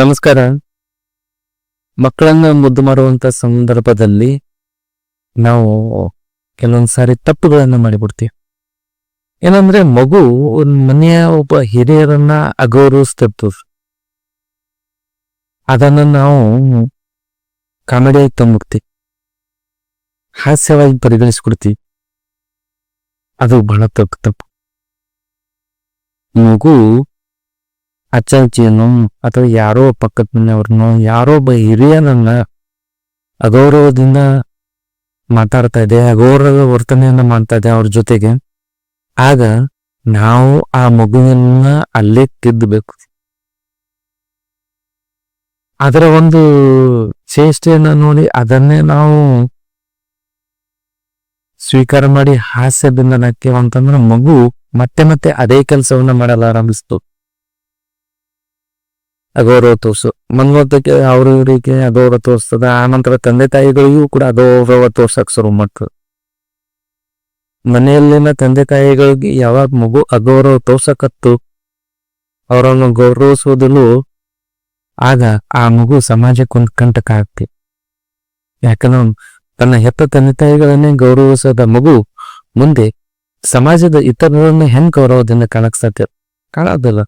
ನಮಸ್ಕಾರ. ಮಕ್ಕಳನ್ನ ಮುದ್ದು ಮಾಡುವಂತ ಸಂದರ್ಭದಲ್ಲಿ ನಾವು ಕೆಲವೊಂದು ಸಾರಿ ತಪ್ಪುಗಳನ್ನ ಮಾಡಿಬಿಡ್ತೀವಿ. ಏನಂದ್ರೆ ಮಗು ಮನೆಯ ಒಬ್ಬ ಹಿರಿಯರನ್ನ ಅಗೌರವಿಸ್ತಿರ್ತದ. ಅದನ್ನ ನಾವು ಕಾಮಿಡಿಯಾಗಿ ತಂದ್ಬಿಡ್ತೀವಿ. ಹಾಸ್ಯವಾಗಿ ಪರಿಗಣಿಸ್ಬಿಡ್ತೀವಿ ಅದು ಬಹಳ ತಪ್ಪು ತಪ್ಪು. ಮಗು ಅಜ್ಜಾಜಿಯನ್ನು ಅಥವಾ ಯಾರೋ ಪಕ್ಕದ ಮನೆಯವ್ರನ್ನೋ ಯಾರೋ ಒಬ್ಬ ಹಿರಿಯರನ್ನ ಅಗೌರವದಿಂದ ಮಾತಾಡ್ತಾ ಇದೆ ಅಗೌರವ ವರ್ತನೆಯನ್ನ ಮಾಡ್ತಾ ಇದೆ ಅವ್ರ ಜೊತೆಗೆ. ಆಗ ನಾವು ಆ ಮಗುವನ್ನ ಅಲ್ಲೇ ತಿದ್ದಬೇಕು ಅದರ ಒಂದು ಚೇಷ್ಟೆಯನ್ನ ನೋಡಿ ಅದನ್ನೇ ನಾವು ಸ್ವೀಕಾರ ಮಾಡಿ ಹಾಸ್ಯದಿಂದ ನಕ್ಕೇವ ಅಂತಂದ್ರೆ ಮಗು ಮತ್ತೆ ಮತ್ತೆ ಅದೇ ಕೆಲಸವನ್ನ ಮಾಡಲು ಆರಂಭಿಸ್ತು ಅಗೌರವ ತೋರ್ಸು. ಮನ್ವತ್ತಕ್ಕೆ ಅವ್ರ ಇವರಿಗೆ ಅಗೌರವ ತೋರಿಸ್ತದ, ಆನಂತರ ತಂದೆ ತಾಯಿಗಳಿಗೂ ಕೂಡ ಅಗೌರವ ತೋರ್ಸಕ್ ಶುರು ಮಾಡ್ತದೆ. ಮನೆಯಲ್ಲಿನ ತಂದೆ ತಾಯಿಗಳಿಗೆ ಯಾವಾಗ ಮಗು ಅಗೌರವ ತೋರ್ಸಕತ್ತು, ಅವರನ್ನು ಗೌರವಿಸುವುದಲು ಆಗ ಆ ಮಗು ಸಮಾಜಕ್ಕೆ ಒಂದು ಕಂಟಕ ಆಗ್ತಿ ಯಾಕಂದ್ರೆ ತನ್ನ ಹೆತ್ತ ತಂದೆ ತಾಯಿಗಳನ್ನೇ ಗೌರವಿಸದ ಮಗು ಮುಂದೆ ಸಮಾಜದ ಇತರರನ್ನ ಹೆಂಗ್ ಗೌರವದಿಂದ ಕಾಣಕ್ ಸಾಧ್ಯ? ಕಾಣೋದಿಲ್ಲ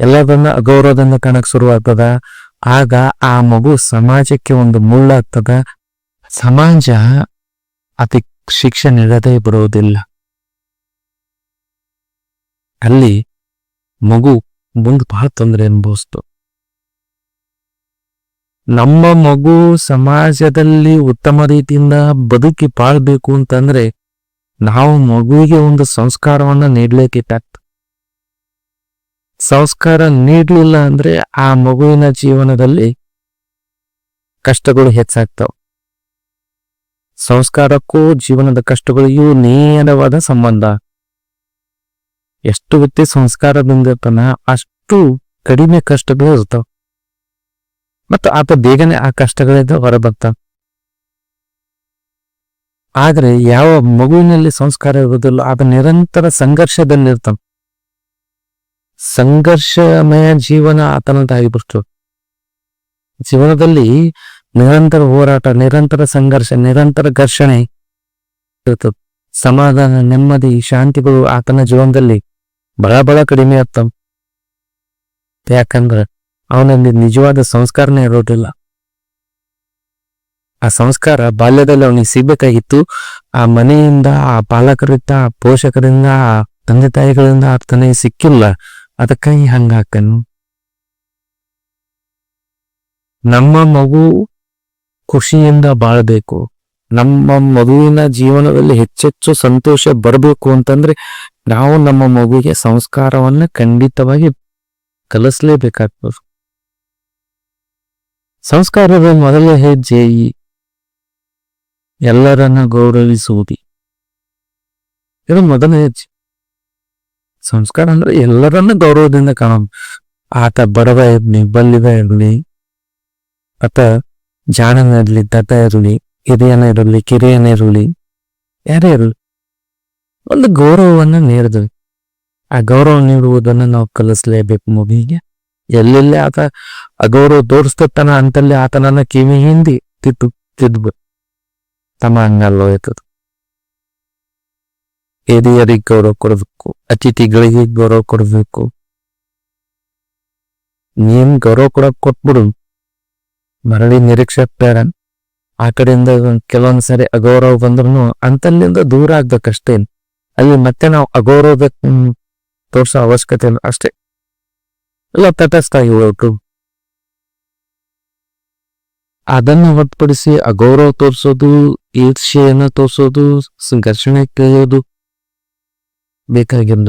ಎಲ್ಲದನ್ನ ಅಗೌರವದಿಂದ ಕಾಣಕ್ ಶುರುವಾಗ್ತದ. ಆಗ ಆ ಮಗು ಸಮಾಜಕ್ಕೆ ಒಂದು ಮುಳ್ಳಾಗ್ತದ ಸಮಾಜ ಅತಿ ಶಿಕ್ಷೆ ನೀಡದೇ ಬರುವುದಿಲ್ಲ. ಅಲ್ಲಿ ಮಗು ಮುಂದೆ ಬಹಳ ತೊಂದರೆ ಅನುಭವಿಸ್ತು. ನಮ್ಮ ಮಗು ಸಮಾಜದಲ್ಲಿ ಉತ್ತಮ ರೀತಿಯಿಂದ ಬದುಕಿ ಬಾಳ್ಬೇಕು ಅಂತಂದ್ರೆ ನಾವು ಮಗುವಿಗೆ ಒಂದು ಸಂಸ್ಕಾರವನ್ನ ನೀಡ್ಲಿಕ್ಕಿಟ್ಟ ಸಂಸ್ಕಾರ ನೀಡಲಿಲ್ಲ ಅಂದ್ರೆ ಆ ಮಗುವಿನ ಜೀವನದಲ್ಲಿ ಕಷ್ಟಗಳು ಹೆಚ್ಚಾಗ್ತಾವ. ಸಂಸ್ಕಾರಕ್ಕೂ ಜೀವನದ ಕಷ್ಟಗಳಿಗೂ ನೇರವಾದ ಸಂಬಂಧ. ಎಷ್ಟು ವ್ಯಕ್ತಿ ಸಂಸ್ಕಾರದಿಂದ ಇರ್ತಾನ ಅಷ್ಟು ಕಡಿಮೆ ಕಷ್ಟಗಳು ಇರ್ತಾವ. ಮತ್ತು ಆತ ಬೇಗನೆ ಆ ಕಷ್ಟಗಳಿಂದ ಹೊರಬರ್ತಾನ. ಆದ್ರೆ ಯಾವ ಮಗುವಿನಲ್ಲಿ ಸಂಸ್ಕಾರ ಇರುವುದಿಲ್ಲ, ಆತ ನಿರಂತರ ಸಂಘರ್ಷದಲ್ಲಿರ್ತಾನ. ಸಂಘರ್ಷಮಯ ಜೀವನ ಆತನದಾಗಿಬಿಡ್ತು ಜೀವನದಲ್ಲಿ ನಿರಂತರ ಹೋರಾಟ, ನಿರಂತರ ಸಂಘರ್ಷ, ನಿರಂತರ ಘರ್ಷಣೆ ಇರ್ತದೆ ಸಮಾಧಾನ, ನೆಮ್ಮದಿ, ಶಾಂತಿಗಳು ಆತನ ಜೀವನದಲ್ಲಿ ಬಹಳ ಬಹಳ ಕಡಿಮೆ ಆಗ್ತಾವ. ಯಾಕಂದ್ರೆ ಅವನಲ್ಲಿ ನಿಜವಾದ ಸಂಸ್ಕಾರನೇ ಇರೋದಿಲ್ಲ. ಆ ಸಂಸ್ಕಾರ ಬಾಲ್ಯದಲ್ಲಿ ಅವನಿಗೆ ಸಿಗ್ಬೇಕಾಗಿತ್ತು ಆ ಮನೆಯಿಂದ, ಆ ಪಾಲಕರಿಂದ, ಆ ಪೋಷಕರಿಂದ, ಆ ತಂದೆ ತಾಯಿಗಳಿಂದ ಆತನೇ ಸಿಕ್ಕಿಲ್ಲ. ಅದಕ್ಕಾಗಿ ಹಂಗಾಕನು ನಮ್ಮ ಮಗು ಖುಷಿಯಿಂದ ಬಾಳಬೇಕು. ನಮ್ಮ ಮಗುವಿನ ಜೀವನದಲ್ಲಿ ಹೆಚ್ಚೆಚ್ಚು ಸಂತೋಷ ಬರಬೇಕು ಅಂತಂದ್ರೆ ನಾವು ನಮ್ಮ ಮಗುವಿಗೆ ಸಂಸ್ಕಾರವನ್ನ ಖಂಡಿತವಾಗಿ ಕಲಿಸ್ಲೇಬೇಕಾಗ್ತದೆ. ಸಂಸ್ಕಾರದ ಮೊದಲ ಹೆಜ್ಜೆ ಈ ಎಲ್ಲರನ್ನ ಗೌರವಿಸುವುದು. ಇದು ಮೊದಲ ಹೆಜ್ಜೆ. ಸಂಸ್ಕಾರ ಅಂದ್ರೆ ಎಲ್ಲರನ್ನ ಗೌರವದಿಂದ ಕಾಣ ಆತ ಬಡವ ಇರ್ಲಿ ಬಲ್ಲಿದ ಇರಲಿ, ಆತ ಜಾಣನ ಇರಲಿ ದತ್ತ ಇರಲಿ, ಹಿರಿಯನ ಇರಲಿ, ಕಿರಿಯನ ಇರಲಿ, ಯಾರೇ ಇರಲಿ. ಒಂದು ಗೌರವವನ್ನ ನೀಡಿದ್ವಿ ಆ ಗೌರವ ನೀಡುವುದನ್ನು ನಾವು ಕಲಿಸ್ಲೇಬೇಕು ಮಗುವಿಗೆ. ಎಲ್ಲೆಲ್ಲಿ ಆತ ಅಗೌರವ ತೋರಿಸ್ತಾನ ಅಂತಲ್ಲಿ ಆತನನ್ನ ಕಿವಿ ಹಿಂದಿ ತಿದ್ದು ತಿದ್ದು ತಮ್ಮ ಹಂಗಲ್ಲ ಹೋಯ್ತದ ಹಿರಿಯರಿಗೆ ಗೌರವ ಕೊಡಬೇಕು ಅತಿಥಿಗಳಿಗೆ ಗೌರವ ಕೊಡಬೇಕು ನೀನ್ ಗೌರವ ಕೊಡಕ್ ಕೊಟ್ಬಿಡು ಮರಳಿ ನಿರೀಕ್ಷೆ ಬೇಡ ಆ ಕಡೆಯಿಂದ ಕೆಲವೊಂದ್ ಸರಿ ಅಗೌರವ ಬಂದ್ರು ಅಂತಲ್ಲಿಂದ ದೂರ ಆಗ್ಬೇಕಷ್ಟೇ ಅಲ್ಲಿ ಮತ್ತೆ ನಾವು ಅಗೌರವದ ತೋರ್ಸೋ ಅವಶ್ಯಕತೆ ಇಲ್ಲ ಅಷ್ಟೇ ಎಲ್ಲ ತಟಸ್ಥ ಇವತ್ತು ಅದನ್ನ ಹೊರತುಪಡಿಸಿ ಅಗೌರವ ತೋರಿಸೋದು ಈರ್ಷೆಯನ್ನ ತೋರಿಸೋದು ಘರ್ಷಣೆ ಕೈಯೋದು ಬೇಕಾಗಿಲ್ಲ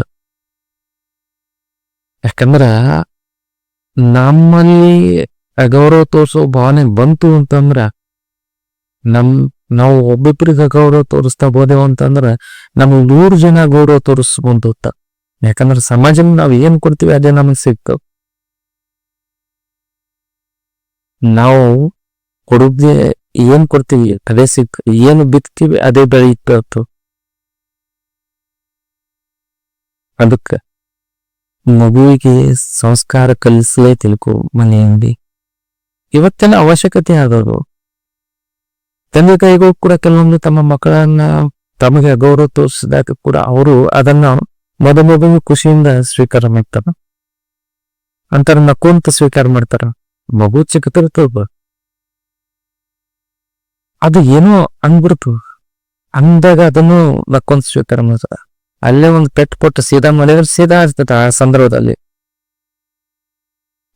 ಯಾಕಂದ್ರ ನಮ್ಮಲ್ಲಿ ಅಗೌರವ ತೋರಿಸೋ ಭಾವನೆ ಬಂತು ಅಂತಂದ್ರ ನಮ್, ನಾವು ಒಬ್ಬೊಬ್ಬರಿಗೆ ಅಗೌರವ ತೋರಿಸ್ತಾ ಹೋದೆವು ಅಂತಂದ್ರ ನಮ್ಗೆ ನೂರು ಜನ ಗೌರವ ತೋರಿಸ್ಬೋದು ಯಾಕಂದ್ರೆ ಸಮಾಜ ನಾವ್ ಏನ್ ಕೊಡ್ತೀವಿ ಅದೇ ನಮಗ್ ಸಿಗ್ತಾವ ನಾವು ಕೊಡುಗೆ ಏನ್ ಕೊಡ್ತೀವಿ ಅದೇ ಸಿಕ್ ಏನು ಬಿತ್ತೀವಿ ಅದೇ ಬೆಳೀತ ಅದಕ್ಕ ಮಗುವಿಗೆ ಸಂಸ್ಕಾರ ಕಲಿಸಲೇ ತಿಳ್ಕೊ ಮನೆಯಲ್ಲಿ ಇವತ್ತಿನ ಅವಶ್ಯಕತೆ ಆದವರು ತಂದೆ ತಾಯಿಗಳು ಕೂಡ ಕೆಲವೊಂದು ತಮ್ಮ ಮಕ್ಕಳನ್ನ ತಮಗೆ ಗೌರವ ತೋರಿಸಿದಾಗ ಕೂಡ ಅವರು ಅದನ್ನ ಮೊದಲ ಮೊದಲು ಖುಷಿಯಿಂದ ಸ್ವೀಕಾರ ಮಾಡ್ತಾರ. ಅಂತಾರ ನಕ್ಕೊಂತ ಸ್ವೀಕಾರ ಮಾಡ್ತಾರ. ಮಗು ಚಿಕ್ಕತಿರ್ತದ ಅದು ಏನೋ ಅನ್ಬಿಡ್ತು. ಅಂದಾಗ ಅದನ್ನು ನಕ್ಕೊಂತ ಸ್ವೀಕಾರ ಮಾಡ್ತಾರ. ಅಲ್ಲೇ ಒಂದು ಪೆಟ್ಟು ಕೊಟ್ಟು ಸೀದಾ ಮಾಡಿದ್ರೆ ಸೀದಾ ಇರ್ತದೆ ಆ ಸಂದರ್ಭದಲ್ಲಿ.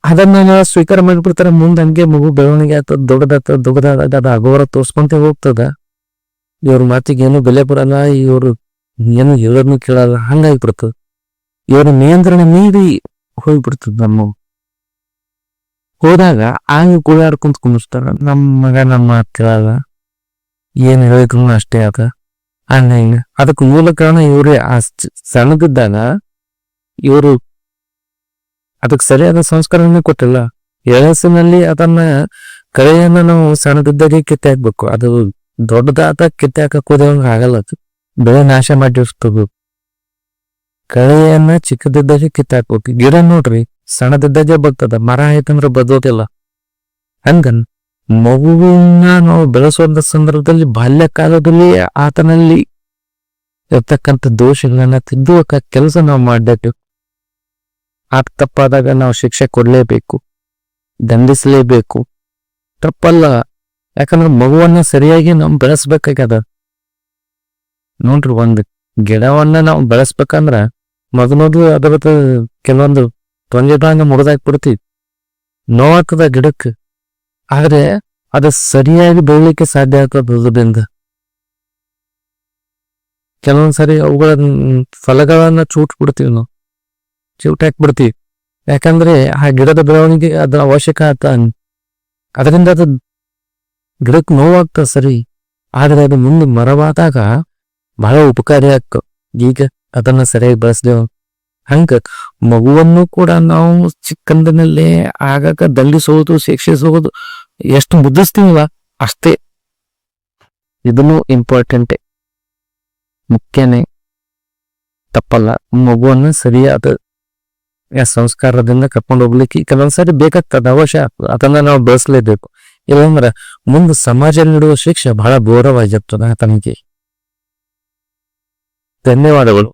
ಅದನ್ನ ಸ್ವೀಕಾರ ಮಾಡಿಬಿಡ್ತಾರೆ, ಮುಂದೆ ಹಂಗೆ ಮಗು ಬೆಳವಣಿಗೆ ಆಯ್ತು ದೊಡ್ಡದಾಗ್ತದ ದೊಡ್ಡದಾದಾಗ ಅದು ಅಗೋರ ತೋರ್ಸ್ಕೊಂತ ಹೋಗ್ತದ. ಇವ್ರ ಮಾತಿಗೆ ಏನು ಬೆಲೆ ಬರಲ್ಲ ಇವರು ಏನು ಹೇಳೋದನ್ನು ಕೇಳಲ್ಲ ಹಂಗಾಗಿಬಿಡ್ತದ ಇವರ ನಿಯಂತ್ರಣ ಮೀರಿ ಹೋಗ್ಬಿಡ್ತದ ನಮ್ಮ ಹೋದಾಗ ಆಗ ಕೂಡಾಡ್ಕೊಂತ ಕುಂದಿರ್ತಾರ ನಮ್ಮ ಮಗ ನಮ್ಮ ಮಾತು ಕೇಳಲ್ಲ, ಏನು ಹೇಳಿದ್ರು ಅಷ್ಟೇ ಅದ ಹಿಂಗ ಅದಕ್ಕೆ ಮೂಲ ಕಾರಣ ಇವ್ರೇ. ಆ ಸ- ಸಣ್ಣದಿದ್ದಾಗ ಇವರು ಅದಕ್ಕೆ ಸರಿಯಾದ ಸಂಸ್ಕಾರನೇ ಕೊಟ್ಟಿಲ್ಲ. ಎಳಸಿನಲ್ಲಿ ಅದನ್ನ ಕಳೆಯನ್ನ ನಾವು ಸಣ್ಣದಿದ್ದಾಗೆ ಕಿತ್ತೆ ಹಾಕ್ಬೇಕು. ಅದು ದೊಡ್ಡದಾದ ಕಿತ್ತೆ ಹಾಕಕ್ ಹೋದಂಗ ಆಗಲ್ಲ ಅದು. ಬೆಳೆ ನಾಶ ಮಾಡಿರ್ತದ. ಕಳೆಯನ್ನ ಚಿಕ್ಕದಿದ್ದಾಗೆ ಕಿತ್ತೆ ಹಾಕ್ಬೇಕು. ಗಿಡ ನೋಡ್ರಿ, ಸಣ್ಣದಿದ್ದಾಗೆ ಬರ್ತದ. ಮರ ಆಯ್ತಂದ್ರೆ ಬದೋದಿಲ್ಲ. ಹಂಗ ಮಗುವಿನ ನಾವು ಬೆಳೆಸುವಂತ ಸಂದರ್ಭದಲ್ಲಿ ಬಾಲ್ಯ ಕಾಲದಲ್ಲಿ ಆತನಲ್ಲಿ ಇರ್ತಕ್ಕಂಥ ದೋಷಗಳನ್ನ ತಿದ್ದುವಕ ಕೆಲಸ ನಾವು ಮಾಡಬೇಕು. ಆತ ತಪ್ಪಾದಾಗ ನಾವು ಶಿಕ್ಷೆ ಕೊಡಲೇಬೇಕು, ದಂಡಿಸಲೇಬೇಕು. ತಪ್ಪಲ್ಲ, ಯಾಕಂದ್ರೆ ಮಗುವನ್ನ ಸರಿಯಾಗಿ ನಾವು ಬೆಳೆಸ್ಬೇಕಾಗ್ಯದ. ನೋಡ್ರಿ ಒಂದು ಗಿಡವನ್ನ ನಾವು ಬೆಳೆಸ್ಬೇಕಂದ್ರ ಮಗನದು ಮೊದಲು ಅದರದ್ದು ಕೆಲವೊಂದು ತೊಂದರೆಗಳನ್ನ ಮುರಿದಾಕ್ಬಿಡ್ತೀವಿ ನೋವಾಗ್ತದ ಗಿಡಕ್ಕೆ ಆದ್ರೆ ಅದು ಸರಿಯಾಗಿ ಬೆಳಿಲಿಕ್ಕೆ ಸಾಧ್ಯ ಆಗ್ತದ ಕೆಲವೊಂದ್ ಸರಿ ಅವುಗಳ ಫಲಗಳನ್ನ ಚೂಟ್ ಬಿಡ್ತೀವಿ ನಾವು. ಚೂಟ್ ಹಾಕ್ಬಿಡ್ತೀವಿ ಯಾಕಂದ್ರೆ ಆ ಗಿಡದ ಬೆಳವಣಿಗೆ ಅದ್ರ ಅವಶ್ಯಕ ಆತ ಅದರಿಂದ ಅದು ಗಿಡಕ್ಕೆ ನೋವಾಗ್ತ ಸರಿ, ಆದ್ರೆ ಅದು ಮುಂದೆ ಮರವಾದಾಗ ಬಹಳ ಉಪಕಾರಿ ಆಗ್ತ ಈಗ ಅದನ್ನ ಸರಿಯಾಗಿ ಬೆಳೆಸ್ದೇವು ಹಂಗ ಮಗುವನ್ನು ಕೂಡ ನಾವು ಚಿಕ್ಕಂದಿನಲ್ಲೇ ಆಗಾಗ ದಂಡಿಸುವುದು ಶಿಕ್ಷಿಸುವುದು ಎಷ್ಟು ಮುದ್ದಿಸ್ತೀವಲ್ಲ ಅಷ್ಟೇ. ಇದನ್ನು ಇಂಪಾರ್ಟೆಂಟೇ ಮುಖ್ಯನೇ ತಪ್ಪಲ್ಲ. ಮಗುವನ್ನು ಸರಿಯಾದ ಸಂಸ್ಕಾರದಿಂದ ಕರ್ಕೊಂಡು ಹೋಗ್ಲಿಕ್ಕೆ ಕೆಲವೊಂದ್ಸರಿ ಬೇಕಾಗ್ತದೆ, ಅವಶ್ಯ ಅದನ್ನ ನಾವು ಬೆಳೆಸಲೇಬೇಕು. ಇಲ್ಲಾಂದ್ರೆ ಮುಂದೆ ಸಮಾಜ ನೀಡುವ ಶಿಕ್ಷೆ ಬಹಳ ಘೋರವಾಗಿರ್ತದೆ ಆತನಿಗೆ ಧನ್ಯವಾದಗಳು.